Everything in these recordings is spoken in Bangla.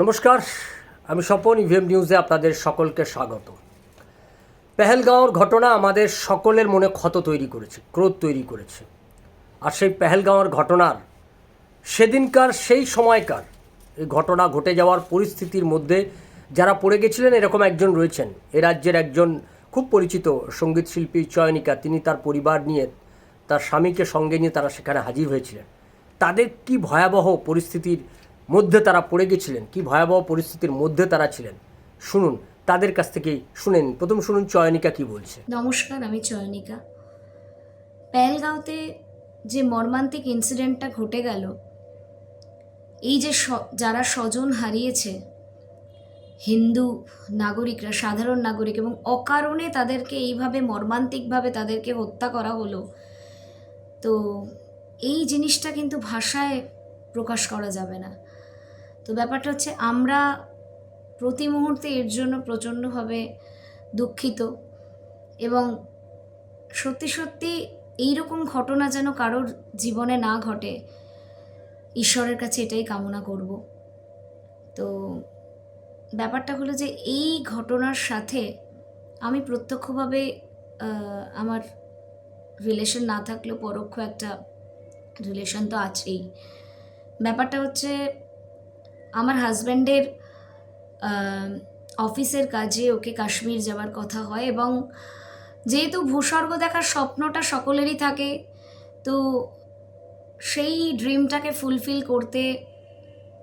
নমস্কার, আমি স্বপন ইভিএম নিউজে আপনাদের সকলকে স্বাগত। পেহেলগাঁওর ঘটনা আমাদের সকলের মনে ক্ষত তৈরি করেছে, ক্রোধ তৈরি করেছে। আর সেই পেহেলগাঁওর ঘটনার সেদিনকার সেই সময়কার এই ঘটনা ঘটে যাওয়ার পরিস্থিতির মধ্যে যারা পড়ে গেছিলেন, এরকম একজন রয়েছেন। এ রাজ্যের একজন খুব পরিচিত সংগীত শিল্পী চয়নিকা, তিনি তার পরিবার নিয়ে, তার স্বামীকে সঙ্গে নিয়ে তারা সেখানে হাজির হয়েছিলেন। তাদের কি ভয়াবহ পরিস্থিতির মধ্যে তারা পড়ে গেছিলেন। কি ভয়াবহ পরিস্থিতির মধ্যে তারা ছিলেন। শুনুন, তাদের কাছ থেকেই শুনেন। প্রথম শুনুন চয়নিকা কি বলছে। নমস্কার, আমি চয়নিকা। পেহেলগাঁওতে যে মর্মান্তিক ইনসিডেন্টটা ঘটে গেল, এই যে যারা স্বজন হারিয়েছে, হিন্দু নাগরিকরা, সাধারণ নাগরিক এবং অকারণে তাদেরকে এইভাবে, মর্মান্তিকভাবে তাদেরকে হত্যা করা হলো, তো এই জিনিসটা কিন্তু ভাষায় প্রকাশ করা যাবে না। তো ব্যাপারটা হচ্ছে আমরা প্রতি মুহূর্তে এর জন্য প্রচণ্ডভাবে দুঃখিত এবং সত্যি সত্যি এইরকম ঘটনা যেন কারোর জীবনে না ঘটে, ঈশ্বরের কাছে এটাই কামনা করব। তো ব্যাপারটা হলো যে এই ঘটনার সাথে আমি প্রত্যক্ষভাবে আমার রিলেশন না থাকলেও পরোক্ষ একটা রিলেশন তো আছেই। ব্যাপারটা হচ্ছে আমার হাজব্যান্ডের অফিসের কাজে ওকে কাশ্মীর যাওয়ার কথা হয় এবং যেহেতু ভূস্বর্গ দেখার স্বপ্নটা সকলেরই থাকে, তো সেই ড্রিমটাকে ফুলফিল করতে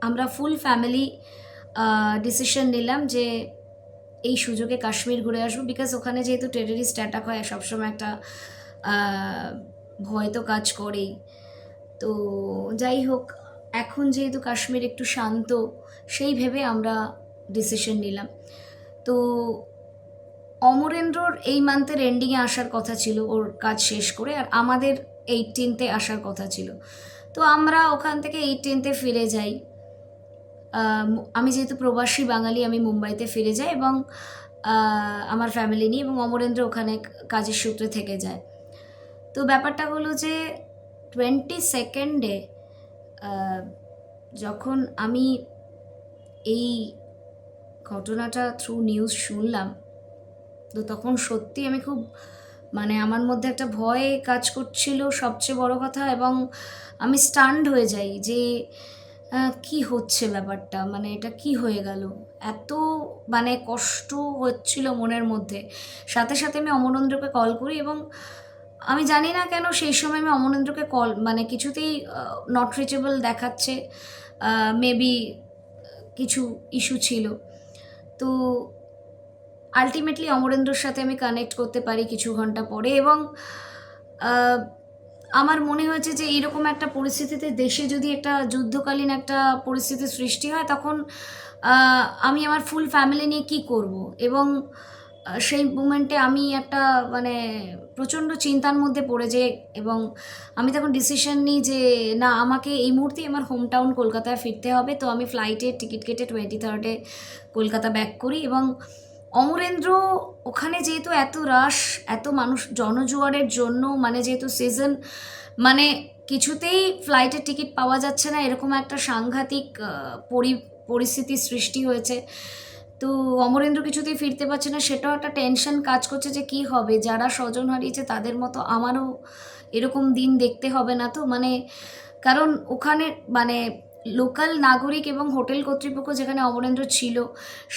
আমরা ফুল ফ্যামিলি ডিসিশন নিলাম যে এই সুযোগে কাশ্মীর ঘুরে আসব বিকজ ওখানে যেহেতু টেররিস্ট অ্যাটাক হয়, সবসময় একটা ভয় তো কাজ করেই। তো যাই হোক এখন যেহেতু কাশ্মীর একটু শান্ত, সেই ভেবে আমরা ডিসিশন নিলাম। তো অমরেন্দ্রর এই মান্থের এন্ডিংয়ে আসার কথা ছিল, ওর কাজ শেষ করে, আর আমাদের এইটিনতে আসার কথা ছিল। তো আমরা ওখান থেকে এইটিনতে ফিরে যাই। আমি যেহেতু প্রবাসী বাঙালি, আমি মুম্বাইতে ফিরে যাই এবং আমার ফ্যামিলি নিয়ে এবং অমরেন্দ্র ওখানে কাজের সূত্রে থেকে যায়। তো ব্যাপারটা হলো যে টোয়েন্টি সেকেন্ডে যখন আমি এই ঘটনাটা থ্রু নিউজ শুনলাম, তো তখন সত্যি আমি খুব মানে আমার মধ্যে একটা ভয় কাজ করছিল সবচেয়ে বড় কথা এবং আমি স্টান্ড হয়ে যাই যে কি হচ্ছে ব্যাপারটা? মানে এটা কি হয়ে গেল? এত মানে কষ্ট হচ্ছিল মনের মধ্যে। সাথে সাথে আমি অমরেন্দ্রকে কল করি এবং আমি জানি না কেন সেই সময় আমি অমরেন্দ্রকে কল মানে কিছুতেই নট রিচেবল দেখাচ্ছে মেবি কিছু ইস্যু ছিল। তো আলটিমেটলি অমরেন্দ্রর সাথে আমি কানেক্ট করতে পারি কিছু ঘণ্টা পরে এবং আমার মনে হয়েছে যে এইরকম একটা পরিস্থিতিতে দেশে যদি একটা যুদ্ধকালীন একটা পরিস্থিতির সৃষ্টি হয়, তখন আমি আমার ফুল ফ্যামিলি নিয়ে কি করব? এবং সেই মুমেন্টে আমি একটা মানে প্রচণ্ড চিন্তার মধ্যে পড়ে যে, এবং আমি তখন ডিসিশন নিই যে, না, আমাকে এই মুহূর্তেই আমার হোম টাউন কলকাতায় ফিরতে হবে। তো আমি ফ্লাইটের টিকিট কেটে টোয়েন্টি থার্ডে কলকাতা ব্যাক করি এবং অমরেন্দ্র ওখানে যেহেতু এত রাশ এত মানুষ জনজোয়ারের জন্য মানে যেহেতু সিজন মানে কিছুতেই ফ্লাইটের টিকিট পাওয়া যাচ্ছে না, এরকম একটা সাংঘাতিক পরি, পরিস্থিতির সৃষ্টি হয়েছে। তো অমরেন্দ্র কিছুতেই ফিরতে পারছে না। সেটাও একটা টেনশন কাজ করছে যে কি হবে? যারা স্বজন হারিয়েছে তাদের মতো আমারও এরকম দিন দেখতে হবে না তো? মানে কারণ ওখানে মানে লোকাল নাগরিক এবং হোটেল কর্তৃপক্ষ যেখানে অমরেন্দ্র ছিল,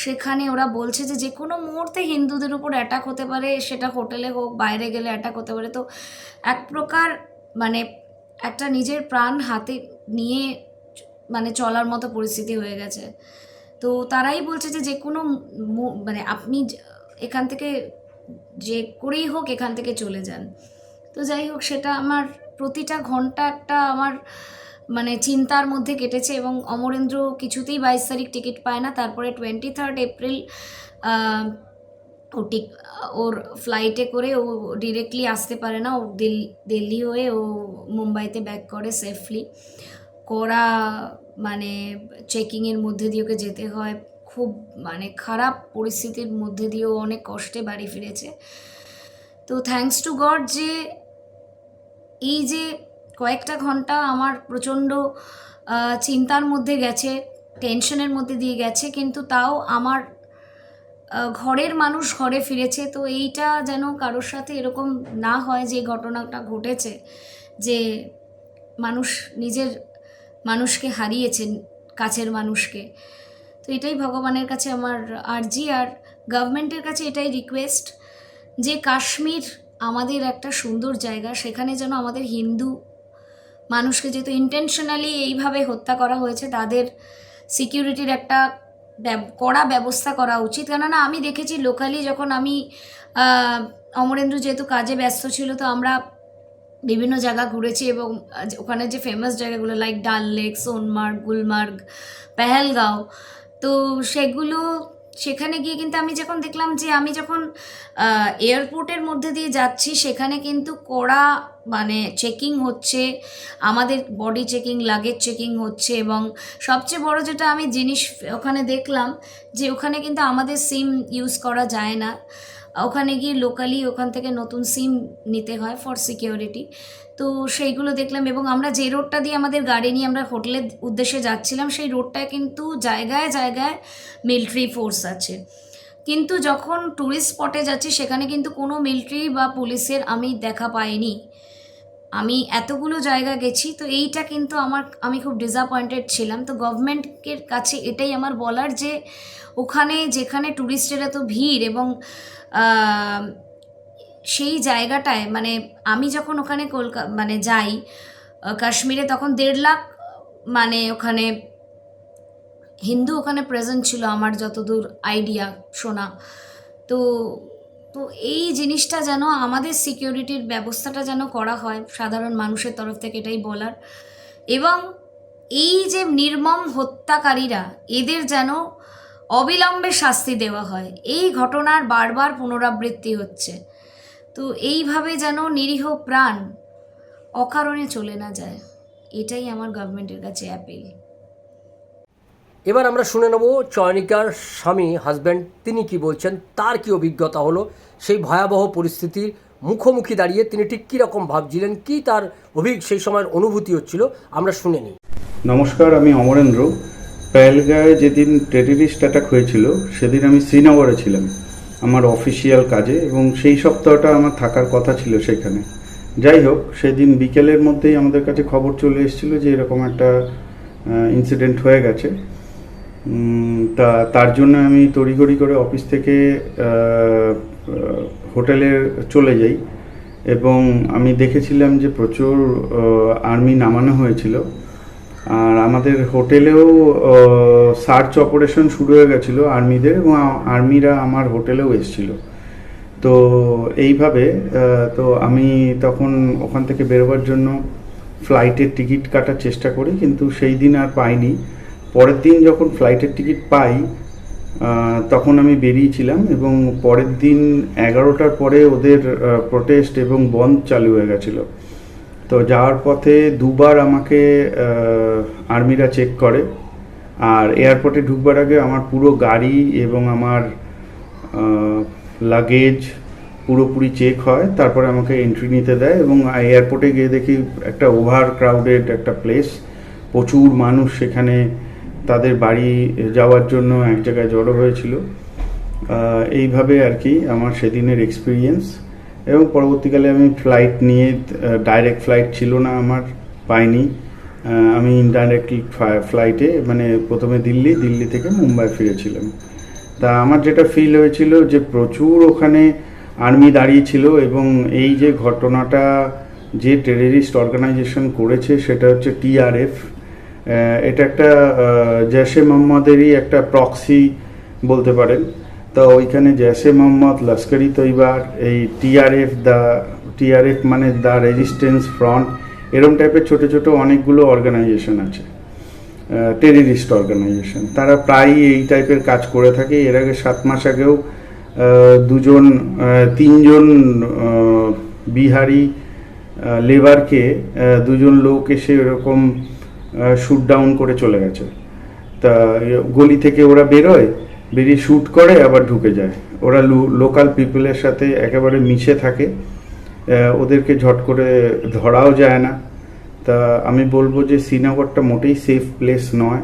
সেখানে ওরা বলছে যে যে কোনো মুহূর্তে হিন্দুদের উপর অ্যাটাক হতে পারে। সেটা হোটেলে হোক, বাইরে গেলে অ্যাটাক হতে পারে। তো এক প্রকার মানে একটা নিজের প্রাণ হাতে নিয়ে মানে চলার মতো পরিস্থিতি হয়ে গেছে। তো তারাই বলছে যে যে কোনো মানে আপনি এখান থেকে যে করেই হোক এখান থেকে চলে যান। তো যাই হোক, সেটা আমার প্রতিটা ঘণ্টা একটা আমার মানে চিন্তার মধ্যে কেটেছে এবং অমরেন্দ্র কিছুতেই বাইশ তারিখ টিকিট পায় না। তারপরে টোয়েন্টি থার্ড এপ্রিল ও টিক ওর ফ্লাইটে করে ও ডিরেক্টলি আসতে পারে না। ও দিল- দিল্লি হয়ে ও মুম্বাইতে ব্যাক করে সেফলি কড়া মানে চেকিংয়ের মধ্যে দিয়ে ওকে যেতে হয়। খুব মানে খারাপ পরিস্থিতির মধ্যে দিয়েও অনেক কষ্টে বাড়ি ফিরেছে। তো থ্যাঙ্কস টু গড যে এই যে কয়েকটা ঘণ্টা আমার প্রচণ্ড চিন্তার মধ্যে গেছে টেনশনের মধ্যে দিয়ে গেছে, কিন্তু তাও আমার ঘরের মানুষ ঘরে ফিরেছে। তো এইটা যেন কারোর সাথে এরকম না হয় যে ঘটনাটা ঘটেছে, যে মানুষ নিজের মানুষকে হারিয়েছেন, কাছের মানুষকে। তো এটাই ভগবানের কাছে আমার আর্জি, আর গভর্নমেন্টের কাছে এটাই রিকোয়েস্ট যে কাশ্মীর আমাদের একটা সুন্দর জায়গা, সেখানে যেন আমাদের হিন্দু মানুষকে যেহেতু ইন্টেনশনালি এইভাবে হত্যা করা হয়েছে, তাদের সিকিউরিটির একটা কড়া ব্যবস্থা করা উচিত। কেননা আমি দেখেছি লোকালি যখন আমি অমরেন্দ্র যেহেতু কাজে ব্যস্ত ছিল, তো আমরা বিভিন্ন জায়গা ঘুরেছি এবং ওখানে যে ফেমাস জায়গাগুলো লাইক ডাল লেক সোনমার্গ, গুলমার্গ, পেহেলগাঁও, তো সেগুলো, সেখানে গিয়ে কিন্তু আমি যখন দেখলাম যে আমি যখন এয়ারপোর্টের মধ্যে দিয়ে যাচ্ছি, সেখানে কিন্তু কড়া মানে চেকিং হচ্ছে, আমাদের বডি চেকিং লাগেজ চেকিং হচ্ছে এবং সবচেয়ে বড় যেটা আমি জিনিস ওখানে দেখলাম যে ওখানে কিন্তু আমাদের সিম ইউজ করা যায় না। ওখানে গিয়ে লোকালি ওখান থেকে নতুন সিম নিতে হয় ফর সিকিউরিটি তো সেইগুলো দেখলাম এবং আমরা যে রোডটা দিয়ে আমাদের গাড়ি নিয়ে আমরা হোটেলের উদ্দেশ্যে যাচ্ছিলাম, সেই রোডটায় কিন্তু জায়গায় জায়গায় মিলিটারি ফোর্স আছে। কিন্তু যখন টুরিস্ট স্পটে যাচ্ছি, সেখানে কিন্তু কোনো মিলিটারি বা পুলিশের আমি দেখা পাইনি। আমি এতগুলো জায়গা গেছি, তো এইটা কিন্তু আমার, আমি খুব ডিসঅ্যাপয়েন্টেড ছিলাম। তো গভর্নমেন্টের কাছে এটাই আমার বলার যে, ওখানে যেখানে ট্যুরিস্টের এত ভিড় এবং সেই জায়গাটায় মানে আমি যখন ওখানে কলকা মানে যাই কাশ্মীরে তখন দেড় লাখ মানে ওখানে হিন্দু ওখানে প্রেজেন্ট ছিল আমার যতদূর আইডিয়া শোনা। তো তো এই জিনিসটা যেন আমাদের সিকিউরিটির ব্যবস্থাটা যেন করা হয়, সাধারণ মানুষের তরফ থেকে এটাই বলার। এবং এই যে নির্মম হত্যাকারীরা, এদের যেন অবিলম্বে শাস্তি দেওয়া হয়, এই ঘটনার বারবার পুনরাবৃত্তি হচ্ছে। তো এইভাবে যেন নিরীহ প্রাণ অকারণে চলে না যায়, এটাই আমার গভর্নমেন্টের কাছে অ্যাপিল এবার আমরা শুনে নেব চয়নিকার স্বামী হাজব্যান্ড তিনি কি বলছেন, তার কি অভিজ্ঞতা হলো, সেই ভয়াবহ পরিস্থিতির মুখোমুখি দাঁড়িয়ে তিনি ঠিক কীরকম ভাবছিলেন, কি তার অভিজ্ঞ, সেই সময়ের অনুভূতি হচ্ছিল, আমরা শুনে নিই। নমস্কার, আমি অমরেন্দ্র। পেহেলগাঁয়ে যেদিন টেরিরিস্ট অ্যাটাক হয়েছিল, সেদিন আমি শ্রীনগরে ছিলাম, আমার অফিসিয়াল কাজে, এবং সেই সপ্তাহটা আমার থাকার কথা ছিল সেখানে। যাই হোক, সেদিন বিকেলের মধ্যেই আমাদের কাছে খবর চলে এসেছিল যে এরকম একটা ইনসিডেন্ট হয়ে গেছে। তা, তার জন্য আমি তড়িঘড়ি করে অফিস থেকে হোটেলে চলে যাই। এবং আমি দেখেছিলাম যে প্রচুর আর্মি নামানো হয়েছিল। আর আমাদের হোটেলেও সার্চ অপারেশন শুরু হয়ে গেছিল আর্মিদের এবং আর্মিরা আমার হোটেলেও এসেছিল। তো এইভাবে তো আমি তখন ওখান থেকে বেরোবার জন্য ফ্লাইটের টিকিট কাটার চেষ্টা করি, কিন্তু সেই দিন আর পাইনি। পরের দিন যখন ফ্লাইটের টিকিট পাই তখন আমি বেরিয়েছিলাম এবং পরের দিন এগারোটার পরে ওদের প্রোটেস্ট এবং বন্ধ চালু হয়ে গেছিল। তো যাওয়ার পথে দুবার আমাকে আর্মিরা চেক করে। আর এয়ারপোর্টে ঢুকবার আগে আমার পুরো গাড়ি এবং আমার লাগেজ পুরোপুরি চেক হয়। তারপরে আমাকে এন্ট্রি নিতে দেয় এবং এয়ারপোর্টে গিয়ে দেখি একটা ওভার ক্রাউডেড একটা প্লেস প্রচুর মানুষ সেখানে তাদের বাড়ি যাওয়ার জন্য এক জায়গায় জড়ো হয়েছিল। এইভাবে আর কি আমার সেদিনের এক্সপিরিয়েন্স এবং পরবর্তীকালে আমি ফ্লাইট নিয়ে ডাইরেক্ট ফ্লাইট ছিল না আমার, পাইনি। আমি ইনডাইরেক্টলি ফ্লাইটে মানে প্রথমে দিল্লি দিল্লি থেকে মুম্বাই ফিরেছিলাম। তা আমার যেটা ফিল হয়েছিল যে প্রচুর ওখানে আর্মি দাঁড়িয়ে ছিল এবং এই যে ঘটনাটা যে টেররিস্ট অর্গানাইজেশন করেছে সেটা হচ্ছে টিআরএফ এটা একটা জৈশে মোহাম্মদেরই একটা প্রক্সি বলতে পারেন। তো ওইখানে জৈশে মোহাম্মদ, লস্করি তৈবার, এই টিআরএফ দ্য টিআরএফ মানে দ্য রেজিস্ট্যান্স ফ্রন্ট, এরম টাইপের ছোট ছোট অনেকগুলো অর্গানাইজেশন আছে। টেরিরিস্ট অর্গানাইজেশন তারা প্রায়ই এই টাইপের কাজ করে থাকে। এর আগে সাত মাস আগেও দুজন তিনজন বিহারি লেবারকে দুজন লোক এসে এরকম শুট ডাউন করে চলে গেছে। তা গলি থেকে ওরা বেরোয়, বেরিয়ে শ্যুট করে, আবার ঢুকে যায়। ওরা লোকাল পিপলের সাথে একেবারে মিশে থাকে। ওদেরকে ঝট করে ধরাও যায় না। তা, আমি বলব যে শ্রীনগরটা মোটেই সেফ প্লেস নয়।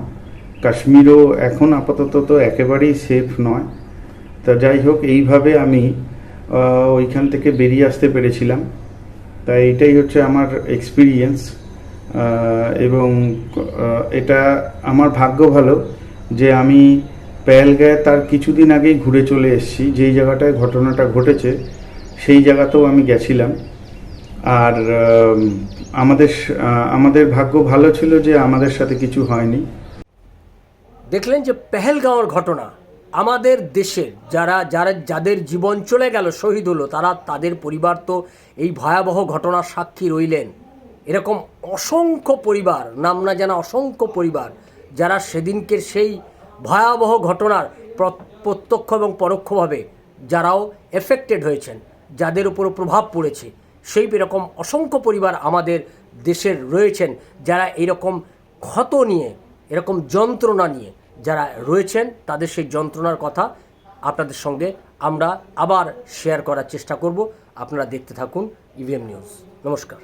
কাশ্মীরও এখন আপাতত তো একেবারেই সেফ নয়। তা, যাই হোক, এইভাবে আমি ওইখান থেকে বেরিয়ে আসতে পেরেছিলাম। তাই এটাই হচ্ছে আমার এক্সপিরিয়েন্স এবং এটা আমার ভাগ্য ভালো যে আমি পেহেলগাঁয়ে তার কিছুদিন আগেই ঘুরে চলে এসেছি। যেই জায়গাটায় ঘটনাটা ঘটেছে, সেই জায়গাতেও আমি গেছিলাম। আর আমাদের আমাদের ভাগ্য ভালো ছিল যে আমাদের সাথে কিছু হয়নি। দেখলেন যে পেহেলগাঁওর ঘটনা। আমাদের দেশের যারা যারা, যাদের জীবন চলে গেল, শহীদ হলো, তারা, তাদের পরিবার তো এই ভয়াবহ ঘটনার সাক্ষী রইলেন। এরকম অসংখ্য পরিবার, নাম না জানা অসংখ্য পরিবার, যারা সেদিনকের সেই ভয়াবহ ঘটনার প্রত্যক্ষ এবং পরোক্ষভাবে যারাও এফেক্টেড হয়েছেন, যাদের উপরও প্রভাব পড়েছে। সেই এরকম অসংখ্য পরিবার আমাদের দেশের রয়েছেন, যারা এরকম ক্ষত নিয়ে, এরকম যন্ত্রণা নিয়ে যারা রয়েছেন, তাদের সেই যন্ত্রণার কথা আপনাদের সঙ্গে আমরা আবার শেয়ার করার চেষ্টা করব। আপনারা দেখতে থাকুন ইভিএম নিউজ নমস্কার।